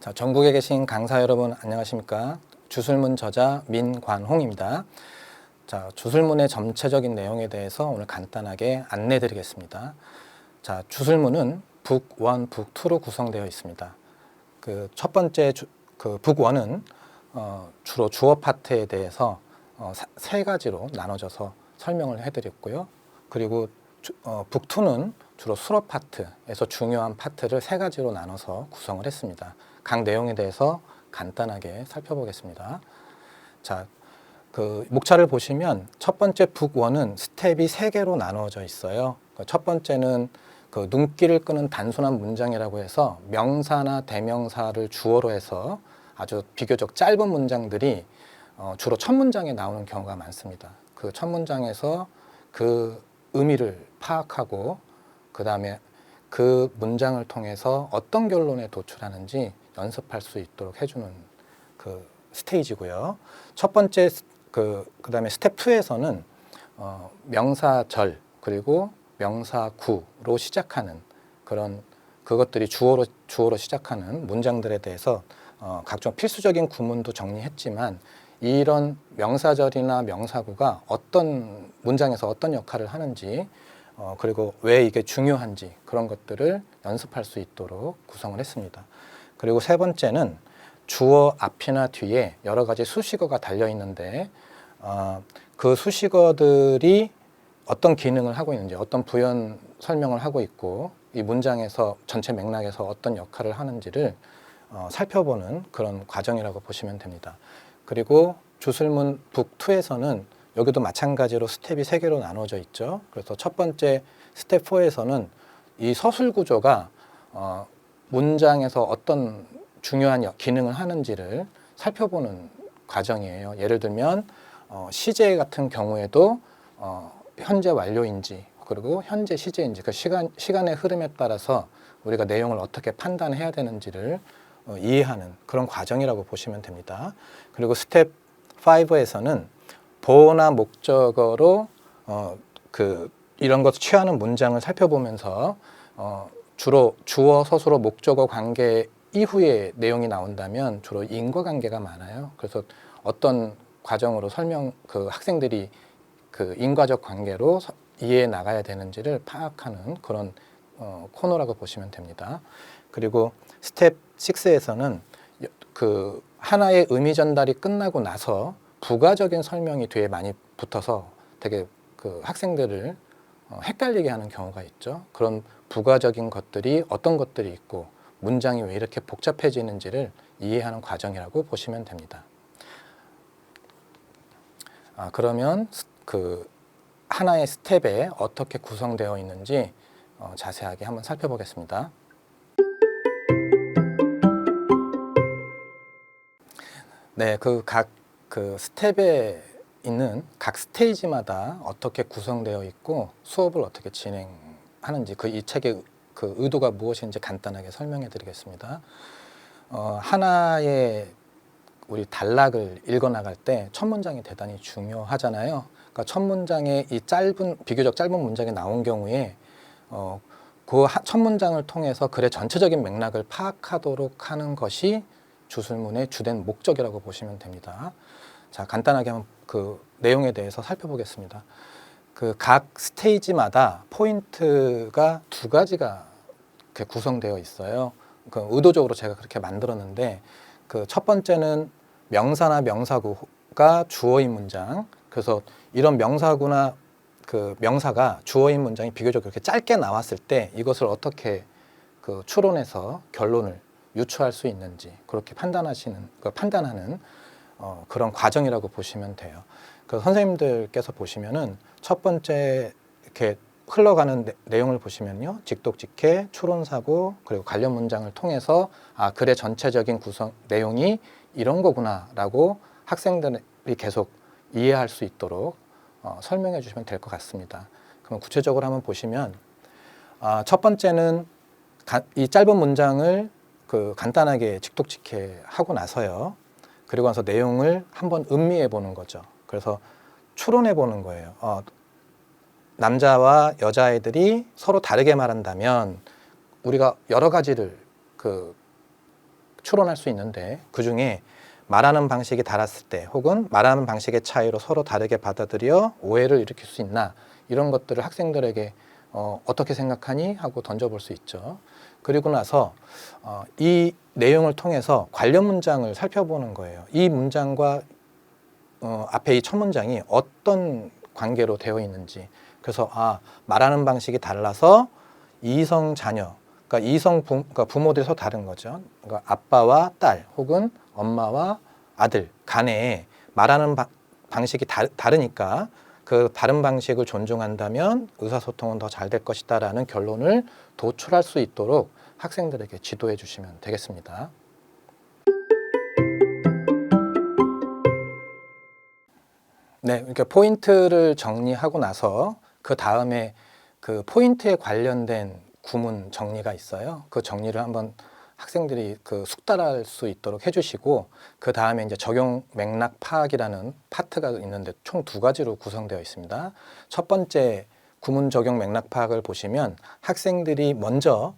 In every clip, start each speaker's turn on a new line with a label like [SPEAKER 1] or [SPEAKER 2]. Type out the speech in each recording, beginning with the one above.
[SPEAKER 1] 자, 전국에 계신 강사 여러분 안녕하십니까? 주술문 저자 민관홍입니다. 자, 주술문의 전체적인 내용에 대해서 오늘 간단하게 안내 드리겠습니다. 자, 주술문은 북1, 북2로 구성되어 있습니다. 그 첫 번째 주, 그 북1은 어, 주로 주어 파트에 대해서 어, 사- 세 가지로 나눠져서 설명을 해드렸고요. 그리고 주- 어, 북2는 주로 수로 파트에서 중요한 파트를 세 가지로 나눠서 구성을 했습니다. 각 내용에 대해서 간단하게 살펴보겠습니다. 자, 그 목차를 보시면 첫 번째 북원은 스텝이 세 개로 나누어져 있어요. 그첫 번째는 그 눈길을 끄는 단순한 문장이라고 해서 명사나 대명사를 주어로 해서 아주 비교적 짧은 문장들이 어, 주로 첫 문장에 나오는 경우가 많습니다. 그 첫 문장에서 그 의미를 파악하고 그 다음에 그 문장을 통해서 어떤 결론에 도출하는지 연습할 수 있도록 해주는 그 스테이지고요. 첫 번째 스- 그 그다음에 스텝 2에서는 어, 명사절 그리고 명사구로 시작하는 그런 그것들이 주어로 주어로 시작하는 문장들에 대해서 어, 각종 필수적인 구문도 정리했지만 이런 명사절이나 명사구가 어떤 문장에서 어떤 역할을 하는지 어, 그리고 왜 이게 중요한지 그런 것들을 연습할 수 있도록 구성을 했습니다. 그리고 세 번째는 주어 앞이나 뒤에 여러 가지 수식어가 달려 있는데 어, 그 수식어들이 어떤 기능을 하고 있는지 어떤 부연 설명을 하고 있고 이 문장에서 전체 맥락에서 어떤 역할을 하는지를 어, 살펴보는 그런 과정이라고 보시면 됩니다. 그리고 주술문 북2에서는 여기도 마찬가지로 스텝이 세 개로 나눠져 있죠. 그래서 첫 번째 스텝 4에서는 이 서술 구조가 어, 문장에서 어떤 중요한 역- 기능을 하는지를 살펴보는 과정이에요. 예를 들면 어, 시제 같은 경우에도 어, 현재 완료인지 그리고 현재 시제인지 그 시간 시간의 흐름에 따라서 우리가 내용을 어떻게 판단해야 되는지를 어, 이해하는 그런 과정이라고 보시면 됩니다. 그리고 스텝 5에서는 보호나 목적어로 어, 그 이런 것을 취하는 문장을 살펴보면서 어, 주로 주어 서술어 목적어 관계 이후에 내용이 나온다면 주로 인과관계가 많아요. 그래서 어떤 과정으로 설명 그 학생들이 그 인과적 관계로 서- 이해해 나가야 되는지를 파악하는 그런 어, 코너라고 보시면 됩니다. 그리고 스텝 6에서는 그 하나의 의미 전달이 끝나고 나서 부가적인 설명이 뒤에 많이 붙어서 되게 그 학생들을 어, 헷갈리게 하는 경우가 있죠. 그런 부가적인 것들이 어떤 것들이 있고 문장이 왜 이렇게 복잡해지는지를 이해하는 과정이라고 보시면 됩니다. 아, 그러면 스- 그 하나의 스텝에 어떻게 구성되어 있는지 어, 자세하게 한번 살펴보겠습니다. 네, 그각그 스텝에 있는 각 스테이지마다 어떻게 구성되어 있고 수업을 어떻게 진행 하는지 그 이 책의 그 의도가 무엇인지 간단하게 설명해 드리겠습니다. 어, 하나의 우리 단락을 읽어 나갈 때 첫 문장이 대단히 중요하잖아요. 그러니까 첫 문장에 이 짧은 비교적 짧은 문장이 나온 경우에 어, 그 첫 문장을 통해서 글의 전체적인 맥락을 파악하도록 하는 것이 주술문의 주된 목적이라고 보시면 됩니다. 자, 간단하게 한번 그 내용에 대해서 살펴보겠습니다. 그 각 스테이지마다 포인트가 두 가지가 이렇게 구성되어 있어요. 그 의도적으로 제가 그렇게 만들었는데 그 첫 번째는 명사나 명사구가 주어인 문장. 그래서 이런 명사구나 그 명사가 주어인 문장이 비교적 그렇게 짧게 나왔을 때 이것을 어떻게 그 추론해서 결론을 유추할 수 있는지 그렇게 판단하시는 그 판단하는 어, 그런 과정이라고 보시면 돼요. 그 선생님들께서 보시면은 첫 번째 이렇게 흘러가는 내, 내용을 보시면요, 직독직해, 추론사고 그리고 관련 문장을 통해서 아 글의 전체적인 구성 내용이 이런 거구나라고 학생들이 계속 이해할 수 있도록 어, 설명해 주시면 될 것 같습니다. 그럼 구체적으로 한번 보시면 아, 첫 번째는 가- 이 짧은 문장을 그 간단하게 직독직해 하고 나서요. 그리고 나서 내용을 한번 음미해 보는 거죠. 그래서 추론해 보는 거예요. 어, 남자와 여자아이들이 서로 다르게 말한다면 우리가 여러 가지를 그 추론할 수 있는데 그 중에 말하는 방식이 달랐을 때 혹은 말하는 방식의 차이로 서로 다르게 받아들여 오해를 일으킬 수 있나 이런 것들을 학생들에게 어, 어떻게 생각하니 하고 던져볼 수 있죠. 그리고 나서 어, 이 내용을 통해서 관련 문장을 살펴보는 거예요. 이 문장과 어, 앞에 이 첫 문장이 어떤 관계로 되어 있는지. 그래서 아 말하는 방식이 달라서 이성 자녀, 그러니까 이성 부, 그러니까 부모들이 서로 다른 거죠. 그러니까 아빠와 딸 혹은 엄마와 아들 간에 말하는 바- 방식이 다, 다르니까 그 다른 방식을 존중한다면 의사소통은 더 잘 될 것이다라는 결론을 도출할 수 있도록 학생들에게 지도해 주시면 되겠습니다. 네, 그러니까 포인트를 정리하고 나서 그 다음에 그 포인트에 관련된 구문 정리가 있어요. 그 정리를 한번 학생들이 그 숙달할 수 있도록 해주시고 그 다음에 이제 적용 맥락 파악이라는 파트가 있는데 총 두 가지로 구성되어 있습니다. 첫 번째 구문 적용 맥락 파악을 보시면 학생들이 먼저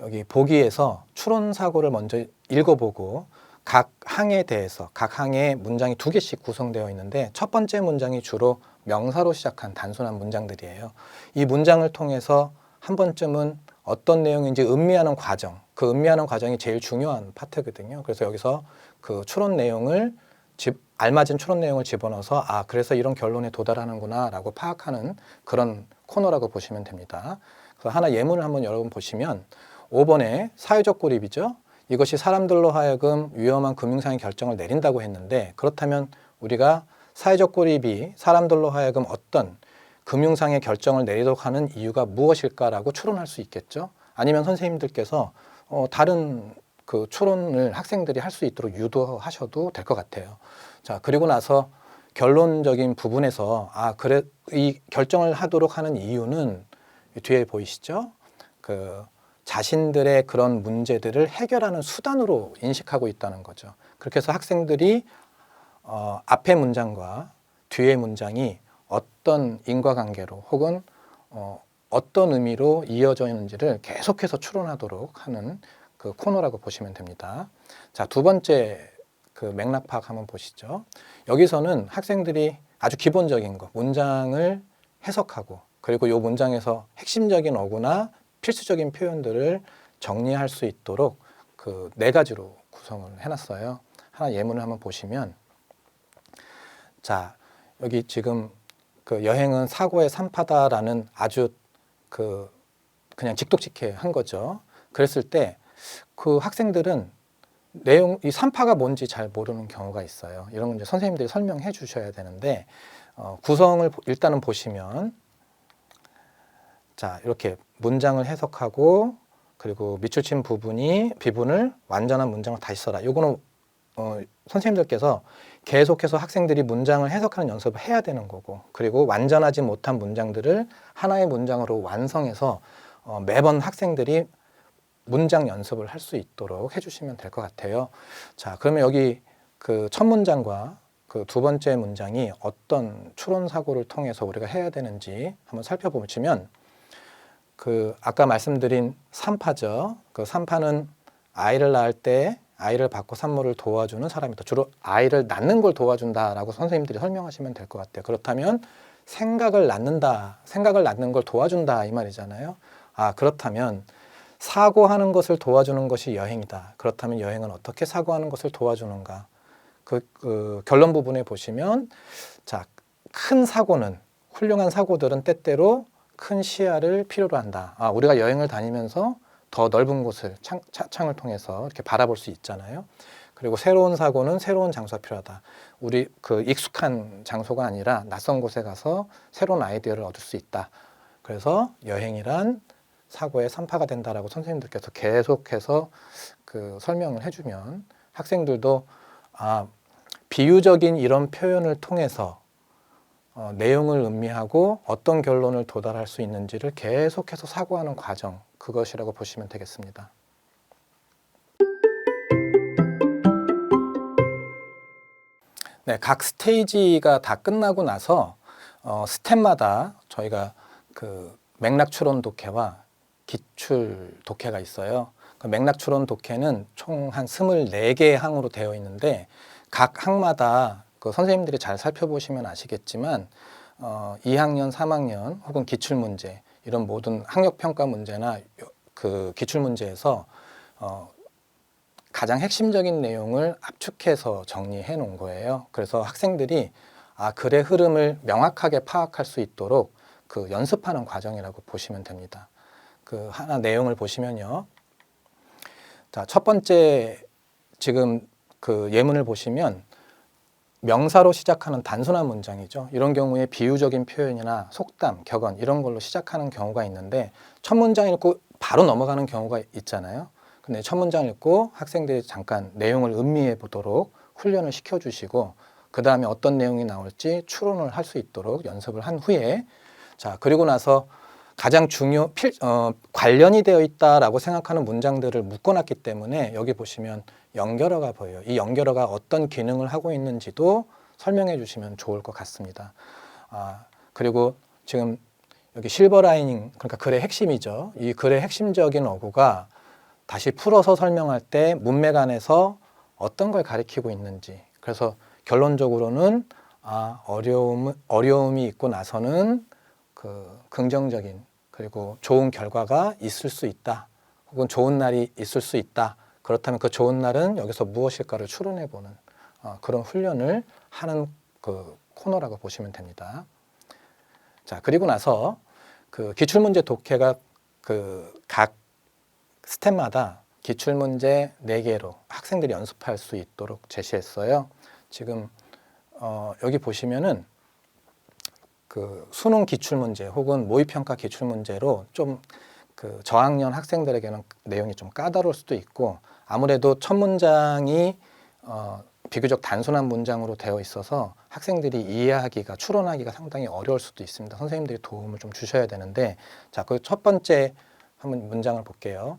[SPEAKER 1] 여기 보기에서 추론 사고를 먼저 읽어보고 각 항에 대해서 각 항에 문장이 두 개씩 구성되어 있는데 첫 번째 문장이 주로 명사로 시작한 단순한 문장들이에요. 이 문장을 통해서 한 번쯤은 어떤 내용인지 음미하는 과정, 그 음미하는 과정이 제일 중요한 파트거든요. 그래서 여기서 그 추론 내용을 집, 알맞은 추론 내용을 집어넣어서 아 그래서 이런 결론에 도달하는구나라고 파악하는 그런 코너라고 보시면 됩니다. 그래서 하나 예문을 한번 여러분 보시면 5번에 사회적 고립이죠. 이것이 사람들로 하여금 위험한 금융상의 결정을 내린다고 했는데 그렇다면 우리가 사회적 고립이 사람들로 하여금 어떤 금융상의 결정을 내리도록 하는 이유가 무엇일까라고 추론할 수 있겠죠. 아니면 선생님들께서 어, 다른 그 추론을 학생들이 할 수 있도록 유도하셔도 될 것 같아요. 자 그리고 나서 결론적인 부분에서 아 그래 이 결정을 하도록 하는 이유는 뒤에 보이시죠? 그 자신들의 그런 문제들을 해결하는 수단으로 인식하고 있다는 거죠. 그렇게 해서 학생들이 어, 앞의 문장과 뒤의 문장이 어떤 인과관계로 혹은 어, 어떤 의미로 이어져 있는지를 계속해서 추론하도록 하는 그 코너라고 보시면 됩니다. 자, 두 번째 그 맥락 파악 한번 보시죠. 여기서는 학생들이 아주 기본적인 거, 문장을 해석하고 그리고 이 문장에서 핵심적인 어구나 필수적인 표현들을 정리할 수 있도록 그 네 가지로 구성을 해놨어요. 하나 예문을 한번 보시면 자 여기 지금 그 여행은 사고의 산파다라는 아주 그 그냥 직독직해 한 거죠. 그랬을 때 그 학생들은 내용 이 산파가 뭔지 잘 모르는 경우가 있어요. 이런 건 이제 선생님들이 설명해 주셔야 되는데 어, 구성을 보- 일단은 보시면 자 이렇게 문장을 해석하고 그리고 밑줄 친 부분이 비분을 완전한 문장을 다시 써라. 요거는 어, 선생님들께서 계속해서 학생들이 문장을 해석하는 연습을 해야 되는 거고 그리고 완전하지 못한 문장들을 하나의 문장으로 완성해서 어, 매번 학생들이 문장 연습을 할 수 있도록 해주시면 될 것 같아요. 자, 그러면 여기 그 첫 문장과 그 두 번째 문장이 어떤 추론 사고를 통해서 우리가 해야 되는지 한번 살펴보시면 그 아까 말씀드린 산파죠. 그 산파는 아이를 낳을 때 아이를 받고 산모를 도와주는 사람이다. 주로 아이를 낳는 걸 도와준다라고 선생님들이 설명하시면 될 것 같아요. 그렇다면 생각을 낳는다, 생각을 낳는 걸 도와준다 이 말이잖아요. 아 그렇다면 사고하는 것을 도와주는 것이 여행이다. 그렇다면 여행은 어떻게 사고하는 것을 도와주는가? 그, 그 결론 부분에 보시면 자 큰 사고는 훌륭한 사고들은 때때로 큰 시야를 필요로 한다. 아, 우리가 여행을 다니면서 더 넓은 곳을 창, 차- 창을 통해서 이렇게 바라볼 수 있잖아요. 그리고 새로운 사고는 새로운 장소가 필요하다. 우리 그 익숙한 장소가 아니라 낯선 곳에 가서 새로운 아이디어를 얻을 수 있다. 그래서 여행이란 사고의 산파가 된다라고 선생님들께서 계속해서 그 설명을 해주면 학생들도 아 비유적인 이런 표현을 통해서 어, 내용을 음미하고 어떤 결론을 도달할 수 있는지를 계속해서 사고하는 과정 그것이라고 보시면 되겠습니다. 네, 각 스테이지가 다 끝나고 나서 어, 스텝마다 저희가 그 맥락 추론 독해와 기출 독해가 있어요. 그 맥락 추론 독해는 총한 24개 항으로 되어 있는데 각 항마다 그 선생님들이 잘 살펴보시면 아시겠지만 어, 2학년, 3학년 혹은 기출 문제 이런 모든 학력 평가 문제나 요- 그 기출 문제에서 어, 가장 핵심적인 내용을 압축해서 정리해 놓은 거예요. 그래서 학생들이 아 글의 흐름을 명확하게 파악할 수 있도록 그 연습하는 과정이라고 보시면 됩니다. 그 하나 내용을 보시면요. 자, 첫 번째 지금 그 예문을 보시면 명사로 시작하는 단순한 문장이죠. 이런 경우에 비유적인 표현이나 속담, 격언 이런 걸로 시작하는 경우가 있는데 첫 문장 읽고 바로 넘어가는 경우가 있잖아요. 근데 첫 문장 읽고 학생들이 잠깐 내용을 음미해 보도록 훈련을 시켜 주시고 그 다음에 어떤 내용이 나올지 추론을 할 수 있도록 연습을 한 후에 자 그리고 나서 가장 중요 필 어, 관련이 되어 있다라고 생각하는 문장들을 묶어놨기 때문에 여기 보시면 연결어가 보여요. 이 연결어가 어떤 기능을 하고 있는지도 설명해 주시면 좋을 것 같습니다. 아 그리고 지금 여기 실버 라이닝 그러니까 글의 핵심이죠. 이 글의 핵심적인 어구가 다시 풀어서 설명할 때 문맥 안에서 어떤 걸 가리키고 있는지 그래서 결론적으로는 아 어려움 어려움이 있고 나서는 그 긍정적인 그리고 좋은 결과가 있을 수 있다 혹은 좋은 날이 있을 수 있다 그렇다면 그 좋은 날은 여기서 무엇일까를 추론해 보는 어, 그런 훈련을 하는 그 코너라고 보시면 됩니다. 자 그리고 나서 그 기출 문제 독해가 그 각 스텝마다 기출 문제 네 개로 학생들이 연습할 수 있도록 제시했어요. 지금 어, 여기 보시면은 그 수능 기출 문제 혹은 모의 평가 기출 문제로 좀 그 저학년 학생들에게는 내용이 좀 까다로울 수도 있고 아무래도 첫 문장이 어, 비교적 단순한 문장으로 되어 있어서 학생들이 이해하기가 추론하기가 상당히 어려울 수도 있습니다. 선생님들이 도움을 좀 주셔야 되는데 자 그 첫 번째 한번 문장을 볼게요.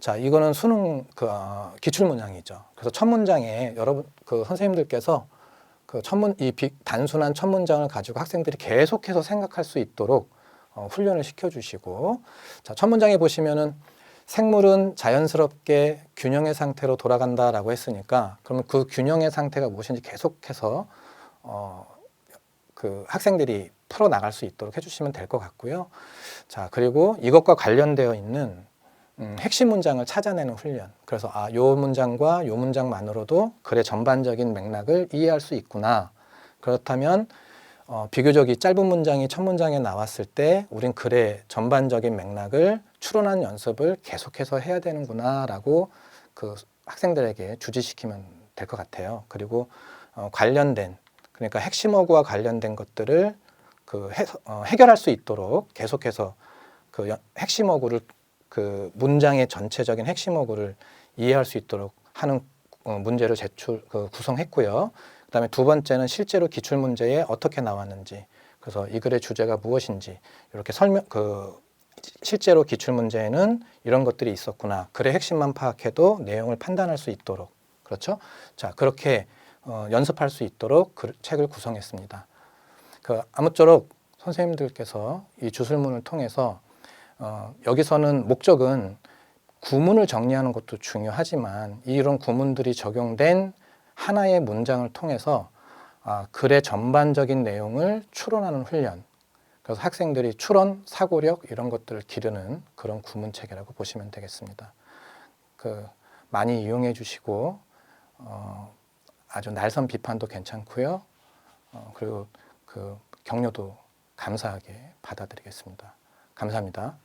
[SPEAKER 1] 자 이거는 수능 그 어, 기출 문장이죠. 그래서 첫 문장에 여러분 그 선생님들께서 그 첫문 이 비, 단순한 첫 문장을 가지고 학생들이 계속해서 생각할 수 있도록 어, 훈련을 시켜 주시고 자 첫 문장에 보시면은 생물은 자연스럽게 균형의 상태로 돌아간다라고 했으니까 그러면 그 균형의 상태가 무엇인지 계속해서 어, 그 학생들이 풀어 나갈 수 있도록 해주시면 될 것 같고요. 자 그리고 이것과 관련되어 있는 음, 핵심 문장을 찾아내는 훈련. 그래서 아, 요 문장과 요 문장만으로도 글의 전반적인 맥락을 이해할 수 있구나. 그렇다면 어, 비교적 이 짧은 문장이 첫 문장에 나왔을 때 우린 글의 전반적인 맥락을 추론하는 연습을 계속해서 해야 되는구나라고 그 학생들에게 주지시키면 될 것 같아요. 그리고 어, 관련된 그러니까 핵심 어구와 관련된 것들을 그 해, 어, 해결할 수 있도록 계속해서 그 연- 핵심 어구를 그 문장의 전체적인 핵심 어구를 이해할 수 있도록 하는 어, 문제를 제출 그 구성했고요. 그다음에 두 번째는 실제로 기출 문제에 어떻게 나왔는지 그래서 이 글의 주제가 무엇인지 이렇게 설명 그 실제로 기출 문제에는 이런 것들이 있었구나 글의 핵심만 파악해도 내용을 판단할 수 있도록 그렇죠? 자 그렇게 어, 연습할 수 있도록 그 책을 구성했습니다. 그 아무쪼록 선생님들께서 이 주술문을 통해서 어, 여기서는 목적은 구문을 정리하는 것도 중요하지만 이런 구문들이 적용된 하나의 문장을 통해서 아, 글의 전반적인 내용을 추론하는 훈련. 그래서 학생들이 추론, 사고력 이런 것들을 기르는 그런 구문책이라고 보시면 되겠습니다. 그 많이 이용해 주시고 어, 아주 날선 비판도 괜찮고요. 어, 그리고 그 격려도 감사하게 받아들이겠습니다. 감사합니다.